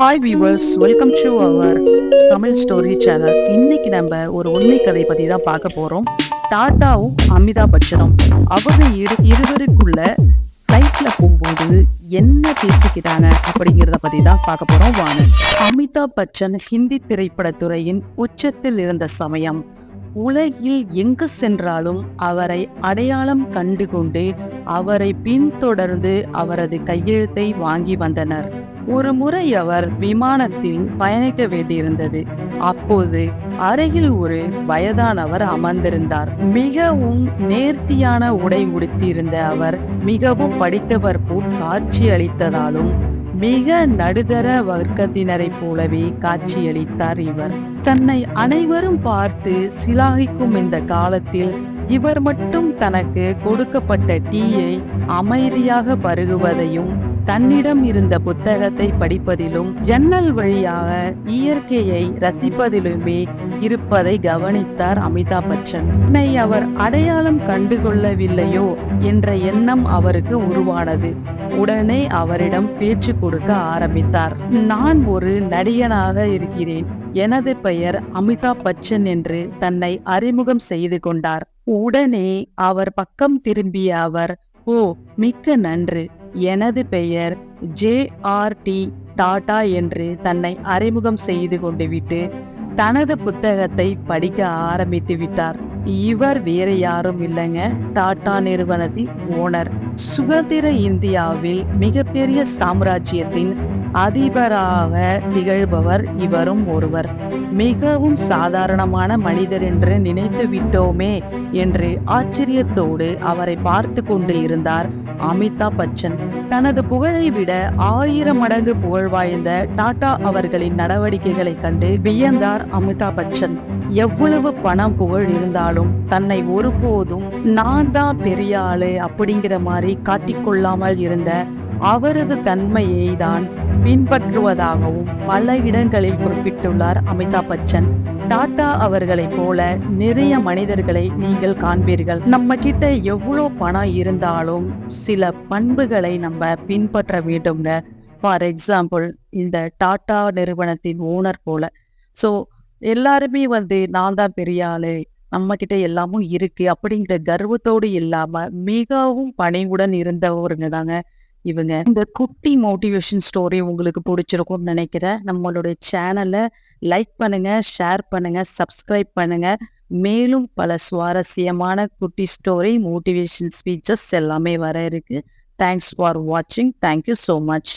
Hi viewers welcome to our Tamil story channel இன்னைக்கு நம்ம ஒரு உண்மை கதை பத்தி தான் பார்க்க போறோம். டாட்டாவும் அமிதாப் பச்சனும் அவங்க இரு இருவருக்குள்ள ஃப்ளைட்ல போகும்போது என்ன பேசிக்கிட்டாங்க அப்படிங்கிறத பத்தி தான் பார்க்க போறோம். வாங்க. அமிதாப் பச்சன் ஹிந்தி திரைப்படத்துறையின் உச்சத்தில் இருந்த சமயம் உலகில் எங்கு சென்றாலும் அவரை அடையாளம் கண்டுகொண்டு அவரை பின்தொடர்ந்து அவரது கையெழுத்தை வாங்கி வந்தனர். ஒரு முறை அவர் விமானத்தில் பயணிக்க வேண்டியிருந்தது. அப்போது அருகில் ஒரு வயதானவர் அமர்ந்திருந்தார். மிகவும் நேர்த்தியான உடை உடுத்தியிருந்த அவர் மிகவும் படித்தவர் போல் காட்சி அளித்ததாலும் மிக நடுதர வர்க்கத்தினரைப் போலவே காட்சியளித்தார் இவர். தன்னை அனைவரும் பார்த்து சிலாகிக்கும் இந்த காலத்தில் இவர் மட்டும் தனக்கு கொடுக்கப்பட்ட டீயை அமைதியாக பருகுவதையும் தன்னிடம் இருந்த புத்தகத்தை படிப்பதிலும் ஜன்னல் வழியாக இயற்கையை ரசிப்பதிலுமே இருப்பதை கவனித்தார் அமிதாப் பச்சன். தன்னை அவர் அடையாளம் கண்டுகொள்ளவில்லையோ? என்ற எண்ணம் அவருக்கு உருவானது. உடனே அவரிடம் பேச்சு கொடுக்க ஆரம்பித்தார். நான் ஒரு நடிகனாக இருக்கிறேன். எனது பெயர் அமிதாப் பச்சன் என்று தன்னை அறிமுகம் செய்து கொண்டார். உடனே அவர் பக்கம் திரும்பிய அவர் ஓ மிக்க நன்று. எனது பெயர் ஜே ஆர் டி டாடா என்று தன்னை அறிமுகம் செய்து கொண்டுவிட்டு தனது புத்தகத்தை படிக்க ஆரம்பித்து விட்டார். இவர் வேற யாரும் இல்லைங்க. டாடா நிறுவனத்தின் ஓனர். சுதந்திர இந்தியாவில் மிகப்பெரிய சாம்ராஜ்யத்தின் அதிபராக திகழ்பவர் இவரும் ஒருவர். மிகவும் சாதாரணமான மனிதர் என்று நினைத்து விட்டோமே என்று ஆச்சரியத்தோடு அவரை பார்த்து கொண்டு இருந்தார் அமிதாப் பச்சன். தனது புகழை விட ஆயிரம் மடங்கு புகழ் வாய்ந்த டாடா அவர்களின் நடவடிக்கைகளை கண்டு வியந்தார் அமிதாப் பச்சன். எவ்வளவு பணம் புகழ் இருந்தாலும் தன்னை ஒருபோதும் நான் தான் பெரிய ஆளு அப்படிங்கிற மாதிரி காட்டிக்கொள்ளாமல் இருந்த அவரது தன்மையை தான் பின்பற்றுவதாகவும் பல இடங்களில் குறிப்பிட்டுள்ளார் அமிதாப் பச்சன். டாடா அவர்களைப் போல நிறைய மனிதர்களை நீங்கள் காண்பீர்கள். நம்ம கிட்ட எவ்வளோ பணம் இருந்தாலும் சில பண்புகளை நம்ம பின்பற்ற வேண்டும்ங்க. ஃபார் எக்ஸாம்பிள் இந்த டாடா நிறுவனத்தின் ஓனர் போல. ஸோ எல்லாருமே வந்து நான் தான் பெரிய ஆளு நம்ம கிட்ட எல்லாமும் இருக்கு அப்படிங்கிற கர்வத்தோடு இல்லாம மிகவும் பணிவுடன் இருந்தவருங்க தாங்க இவங்க. இந்த குட்டி மோட்டிவேஷன் ஸ்டோரி உங்களுக்கு பிடிச்சிருக்கும்னு நினைக்கிறேன். நம்மளுடைய சேனலை லைக் பண்ணுங்க ஷேர் பண்ணுங்க சப்ஸ்கிரைப் பண்ணுங்க. மேலும் பல சுவாரஸ்யமான குட்டி ஸ்டோரி மோட்டிவேஷன் ஸ்பீச்சஸ் எல்லாமே வர இருக்கு. தேங்க்ஸ் ஃபார் வாட்சிங். Thank you so much.